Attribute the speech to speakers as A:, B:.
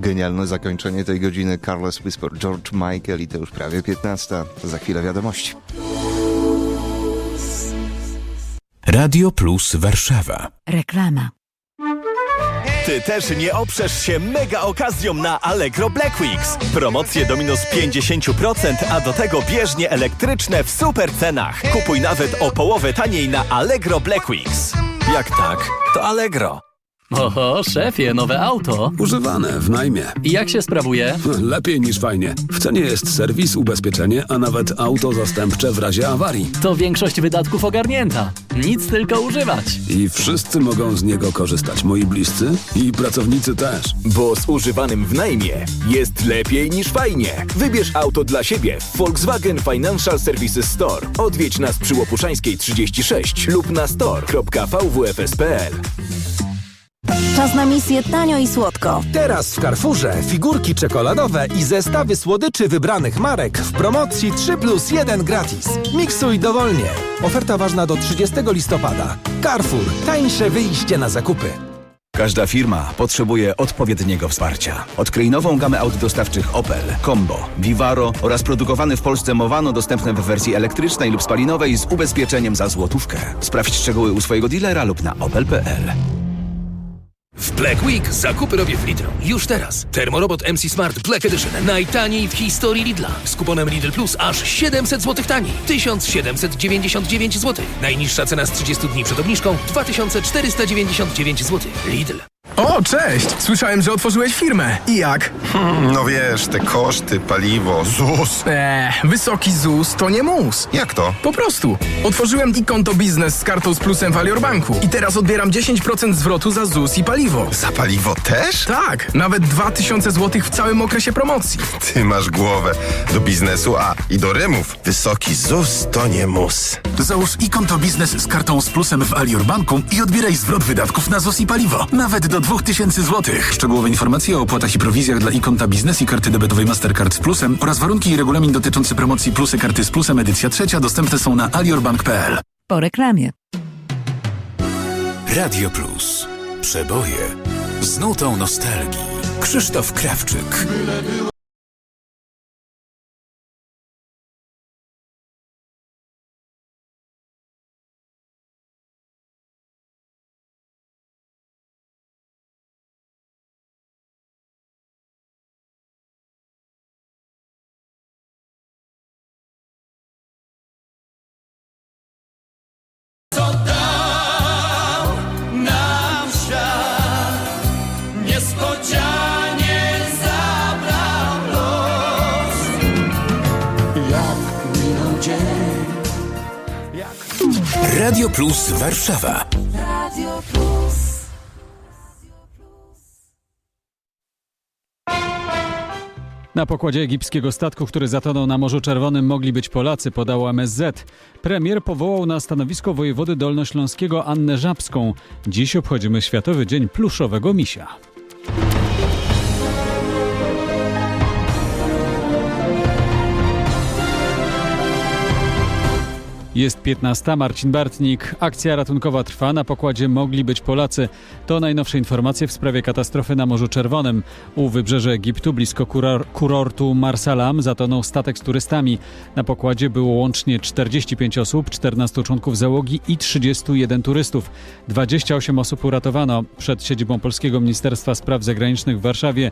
A: Genialne zakończenie tej godziny. Carlos Whisper, George Michael i to już prawie 15. Za chwilę wiadomości.
B: Radio Plus Warszawa.
C: Reklama.
D: Ty też nie oprzesz się mega okazją na Allegro Black Weeks. Promocje do minus 50%, a do tego bieżnie elektryczne w super cenach. Kupuj nawet o połowę taniej na Allegro Black Weeks. Jak tak, to Allegro.
E: Oho, szefie, nowe auto.
F: Używane w najmie.
E: I jak się sprawuje?
F: Lepiej niż fajnie. W cenie jest serwis, ubezpieczenie, a nawet auto zastępcze w razie awarii.
E: To większość wydatków ogarnięta. Nic tylko używać.
F: I wszyscy mogą z niego korzystać. Moi bliscy i pracownicy też.
D: Bo z używanym w najmie jest lepiej niż fajnie. Wybierz auto dla siebie w Volkswagen Financial Services Store. Odwiedź nas przy Łopuszańskiej 36 lub na store.vwfs.pl.
C: Czas na misję tanio i słodko.
G: Teraz w Carrefourze figurki czekoladowe i zestawy słodyczy wybranych marek w promocji 3 plus 1 gratis. Miksuj dowolnie. Oferta ważna do 30 listopada. Carrefour. Tańsze wyjście na zakupy.
H: Każda firma potrzebuje odpowiedniego wsparcia. Odkryj nową gamę aut dostawczych Opel, Combo, Vivaro oraz produkowany w Polsce Movano dostępne w wersji elektrycznej lub spalinowej z ubezpieczeniem za złotówkę. Sprawdź szczegóły u swojego dealera lub na opel.pl.
I: W Black Week zakupy robię w Lidlu. Już teraz. Termorobot MC Smart Black Edition. Najtaniej w historii Lidla. Z kuponem Lidl Plus aż 700 zł taniej. 1799 zł. Najniższa cena z 30 dni przed obniżką 2499 zł. Lidl.
J: O, cześć! Słyszałem, że otworzyłeś firmę. I jak?
K: No wiesz, te koszty, paliwo, ZUS.
J: Eee, wysoki ZUS to nie mus.
K: Jak to?
J: Po prostu. Otworzyłem i konto biznes z kartą z plusem w Alior Banku. I teraz odbieram 10% zwrotu za ZUS i paliwo.
K: Za paliwo też?
J: Tak, nawet 2000 zł w całym okresie promocji.
K: Ty masz głowę. Do biznesu A i do rymów. Wysoki ZUS to nie mus.
B: Załóż i konto biznes z kartą z plusem w Alior Banku i odbieraj zwrot wydatków na ZUS i paliwo. Nawet do 2000 zł. Szczegółowe informacje o opłatach i prowizjach dla i konta biznes i karty debetowej Mastercard z plusem oraz warunki i regulamin dotyczący promocji plusy karty z plusem edycja trzecia dostępne są na aliorbank.pl.
C: Po reklamie.
B: Radio Plus. Przeboje z nutą nostalgii. Krzysztof Krawczyk. Radio Plus Warszawa.
L: Na pokładzie egipskiego statku, który zatonął na Morzu Czerwonym, mogli być Polacy, podało MSZ. Premier powołał na stanowisko wojewody dolnośląskiego Annę Żabską. Dziś obchodzimy Światowy Dzień Pluszowego Misia. Jest 15. Marcin Bartnik. Akcja ratunkowa trwa. Na pokładzie mogli być Polacy. To najnowsze informacje w sprawie katastrofy na Morzu Czerwonym. U wybrzeży Egiptu, blisko kuror- kurortu Marsalam, zatonął statek z turystami. Na pokładzie było łącznie 45 osób, 14 członków załogi i 31 turystów. 28 osób uratowano. Przed siedzibą Polskiego Ministerstwa Spraw Zagranicznych w Warszawie